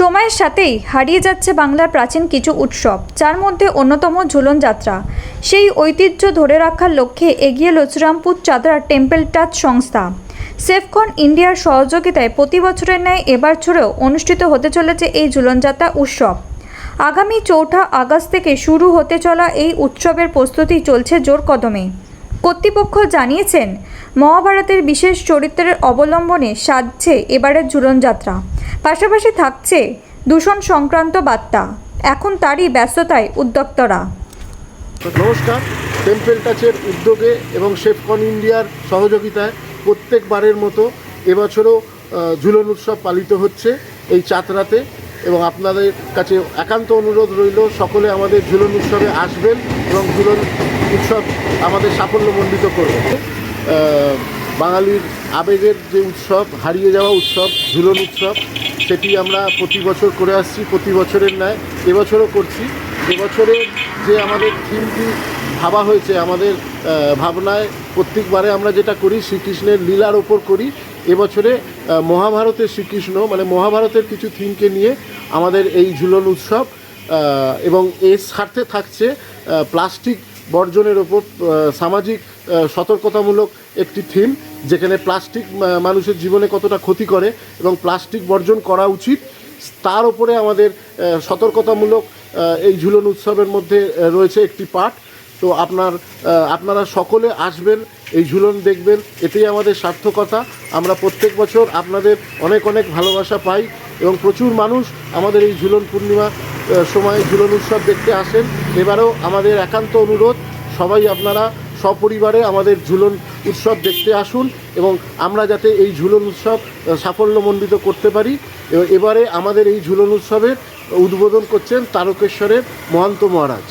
সময়ের সাথেই হারিয়ে যাচ্ছে বাংলার প্রাচীন কিছু উৎসব, যার মধ্যে অন্যতম ঝুলন যাত্রা। সেই ঐতিহ্য ধরে রাখার লক্ষ্যে এগিয়ে লচুরামপুর চাদরা টেম্পল টাচ সংস্থা। সেফকন ইন্ডিয়ার সহযোগিতায় প্রতি বছরের ন্যায় এবার ছড়েও অনুষ্ঠিত হতে চলেছে এই ঝুলনযাত্রা উৎসব। আগামী চৌঠা আগস্ট থেকে শুরু হতে চলা এই উৎসবের প্রস্তুতি চলছে জোর কদমে কর্তৃপক্ষ জানিয়েছেন মহাভারতের বিশেষ চরিত্রের অবলম্বনে সাজছে এবারের ঝুলনযাত্রা। পাশাপাশি থাকছে দূষণ সংক্রান্ত বার্তা। এখন তারই ব্যস্ততায় উদ্যোক্তরা। নমস্কার, টেম্পেল টাচের উদ্যোগে এবং শেফকন ইন্ডিয়ার সহযোগিতায় প্রত্যেকবারের মতো এবছরও ঝুলন উৎসব পালিত হচ্ছে এই চাতরাতে এবং আপনাদের কাছে একান্ত অনুরোধ রইল, সকলে আমাদের ঝুলন উৎসবে আসবেন এবং ঝুলন উৎসব আমাদের সাফল্যমণ্ডিত করবেন। বাঙালির আবেগের যে উৎসব, হারিয়ে যাওয়া উৎসব, ঝুলন উৎসব, সেটি আমরা প্রতি বছর করে আসছি, প্রতি বছরের ন্যায়। এবছরও করছি। এবছরের যে আমাদের থিমটি ভাবা হয়েছে, আমাদের ভাবনায় প্রত্যেকবারে আমরা যেটা করি, শ্রীকৃষ্ণের লীলার ওপর করি। এবছরে মহাভারতের শ্রীকৃষ্ণ মানে মহাভারতের কিছু থিমকে নিয়ে আমাদের এই ঝুলন উৎসব এবং এর স্বার্থে থাকছে প্লাস্টিক বর্জনের ওপর সামাজিক সতর্কতামূলক একটি থিম, যেখানে প্লাস্টিক মানুষের জীবনে কতটা ক্ষতি করে এবং প্লাস্টিক বর্জন করা উচিত। তার ওপরে আমাদের সতর্কতামূলক এই ঝুলন উৎসবের মধ্যে রয়েছে একটি পাঠ। তো আপনার আপনারা সকলে আসবেন, এই ঝুলন দেখবেন এতেই আমাদের সার্থকতা। আমরা প্রত্যেক বছর আপনাদের অনেক অনেক ভালোবাসা পাই এবং প্রচুর মানুষ আমাদের এই ঝুলন পূর্ণিমা সময় ঝুলন উৎসব দেখতে আসেন। এবারেও আমাদের একান্ত অনুরোধ, সবাই আপনারা সপরিবারে আমাদের ঝুলন উৎসব দেখতে আসুন এবং আমরা যাতে এই ঝুলন উৎসব সাফল্যমণ্ডিত করতে পারি। এবারে আমাদের এই ঝুলন উৎসবের উদ্বোধন করছেন তারকেশ্বরের মহান্ত মহারাজ।